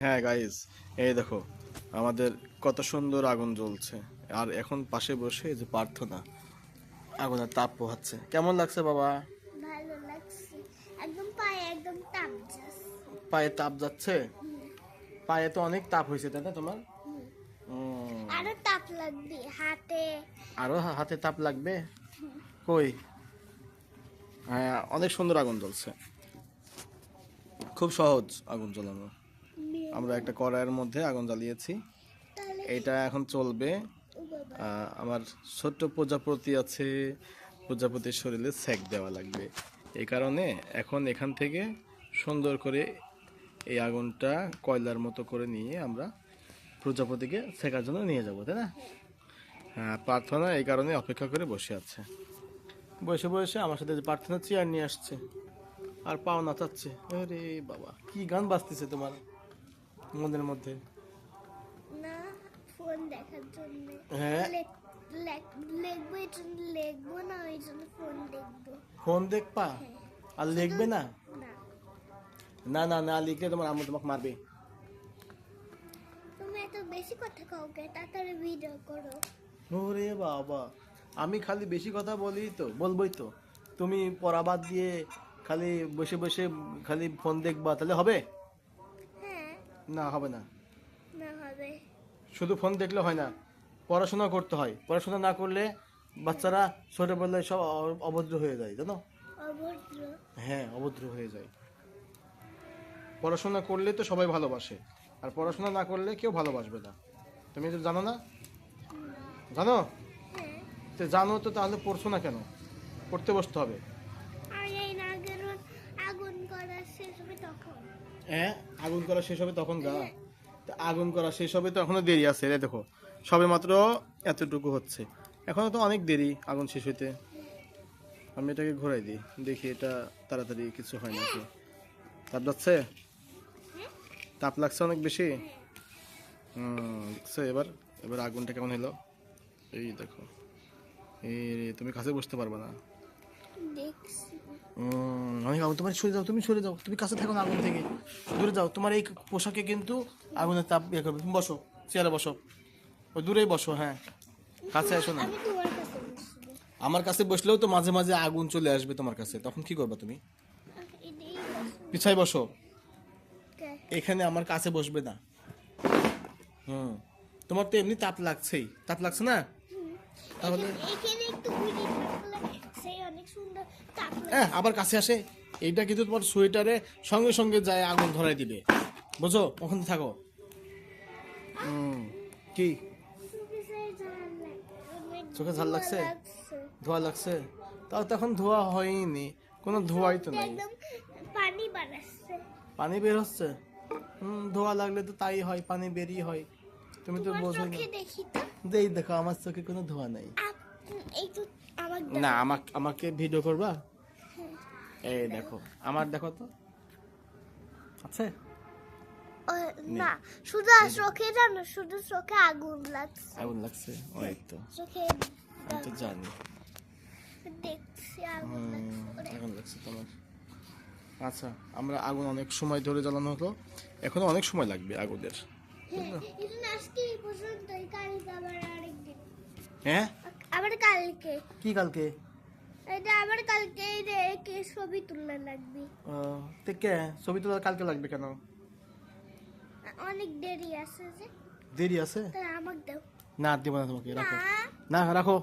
হ্যাঁ গাইস এই দেখো আমাদের কত সুন্দর আগুন জ্বলছে। আর এখন পাশে বসে এই যে প্রার্থনা আগুনের তাপ পোহাচ্ছে। কেমন লাগছে বাবা? ভালো লাগছে। একদম পায়ে একদম তাপ যাচ্ছে। পায়ে তাপ যাচ্ছে? পায়ে তো অনেক তাপ হয়েছে তাই না তোমার? আরও তাপ লাগবে হাতে। আরও হাতে তাপ লাগবে? কই? হ্যাঁ অনেক সুন্দর আগুন জ্বলছে। খুব সহজ আগুন জ্বালানো। আমরা একটা কড়াইয়ের মধ্যে আগুন জ্বালিয়েছি। এটা এখন চলবে। আমার ছোট্ট প্রজাপতি আছে, প্রজাপতির শরীরে সেক দেওয়া লাগবে। এই কারণে এখন এখান থেকে সুন্দর করে এই আগুনটা কয়লার মতো করে নিয়ে আমরা প্রজাপতিকে শেখার জন্য নিয়ে যাব, তাই না? হ্যাঁ প্রার্থনা এই কারণে অপেক্ষা করে বসে আছে। বসে বসে আমার সাথে যে প্রার্থনা চেয়ার নিয়ে আসছে, আর পাও নাচাচ্ছে। আরে বাবা, কি গান বাজতেছে তোমার? মনের মধ্যে? না ফোন দেখার জন্য। হ্যাঁ? লেখ- লেখ- লিখব এই জন্য লিখব না ওই জন্য ফোন দেখব। ফোন দেখবা? আর লিখবে না? না। না না লিখলে তোমার আম্মু তোমাকে মারবে। তুমি এত বেশি কথা কাউকে তাড়াতাড়ি ভিডিও করো। ওরে বাবা আমি খালি বেশি কথা বলি তো বলবোই তো। তুমি পড়াবাদ দিয়ে খালি বসে বসে খালি ফোন দেখবা তাহলে হবে? হ্যাঁ না হবে না। না হবে। শুধু ফোন দেখলে হয় না পড়াশোনা করতে হয়। পড়াশোনা না করলে বাচ্চারা ছোটবেলায় সব অভদ্র হয়ে যায় জানো? হ্যাঁ অভদ্র হয়ে যায়। পড়াশোনা করলে তো সবাই ভালোবাসে আর পড়াশোনা না করলে কেউ ভালোবাসবে না। তুমি তো জানো না? জানো? হ্যাঁ। তো জানো তো তাহলে পড়ছো না কেন? পড়তে বসতে হবে। আগুন করা শেষ হবে তখন। হ্যাঁ আগুন করা শেষ হবে তখন গা। তা আগুন করা শেষ হবে তো এখনও দেরি আছে রে দেখো। সবে মাত্র এতটুকু হচ্ছে। এখনও তো অনেক দেরি আগুন শেষ হইতে। আমি এটাকে ঘোরাই দিই, দেখি এটা তাড়াতাড়ি কিছু হয় নাকি। তাপ যাচ্ছে তাপ লাগছে অনেক বেশি? হুম এবার? এবার আগুনটা কেমন হলো এই দেখো। এই তুমি কাছে বসতে পারবে না। উম, অনেক তোমার সরে যাও তুমি সরে যাও তুমি কাছে থাকো না আগুন থেকে। দূরে যাও তোমার এই পোশাকে কিন্তু আগুনের তাপ ইয়ে করবে। তুমি বসো চেয়ারে বসো। ওই দূরেই বসো হ্যাঁ। কাছে আসো না। আমি আমার কাছে বসলেও তো মাঝে মাঝে আগুন চলে আসবে তোমার কাছে। তখন কি করবে তুমি? পিছায় বসো। এখানে আমার কাছে বসবে না। হুম। তোমার তো এমনি তাপ লাগছেই। তাপ লাগছে না? তাহলে। হ্যাঁ আবার কাছে আসে। এইটা কিন্তু তোমার সোয়েটারে সঙ্গে সঙ্গে যায় আগুন ধরাই দিবে। বুঝো ওখানে থাকো হুম কি? চোখে ঝাল লাগছে? ধোয়া লাগছে? তাও তখন ধোয়া হয়নি। কোনো ধোয়াই তো নাই। পানি পানি বের হচ্ছে? হুম ধোয়া লাগলে তো তাই হয় পানি বেরিয়ে হয়। তুমি তো না। দেখি তো। দেই দেখো আমার চোখে কোনো ধোয়া নাই। এই তো আমার না আমাকে আমাকে ভিডিও করবা? এই দেখো আমার দেখো তো। আছে? না শুধু চোখে জানো শুধু চোখে আগুন লাগছে। আগুন লাগছে? ওই তো। চোখে আমি তো জানি। দেখছি আগুন লাগছে আগুন লাগছে তোমার। আচ্ছা আমরা আগুন অনেক সময় ধরে জ্বালানো হলো। এখনও অনেক সময় লাগবে আগুনের। হ্যাঁ, আবার হ্যাঁ? আবার কালকে। কি কালকে? এটা আবার কালকে এই ছবি তুললে লাগবে। ও, তো কে? ছবি তোলা কালকে লাগবে কেন? অনেক দেরি আছে যে। দেরি আছে? আমাকে দাও। না দিব না তোমাকে রাখো। না রাখো।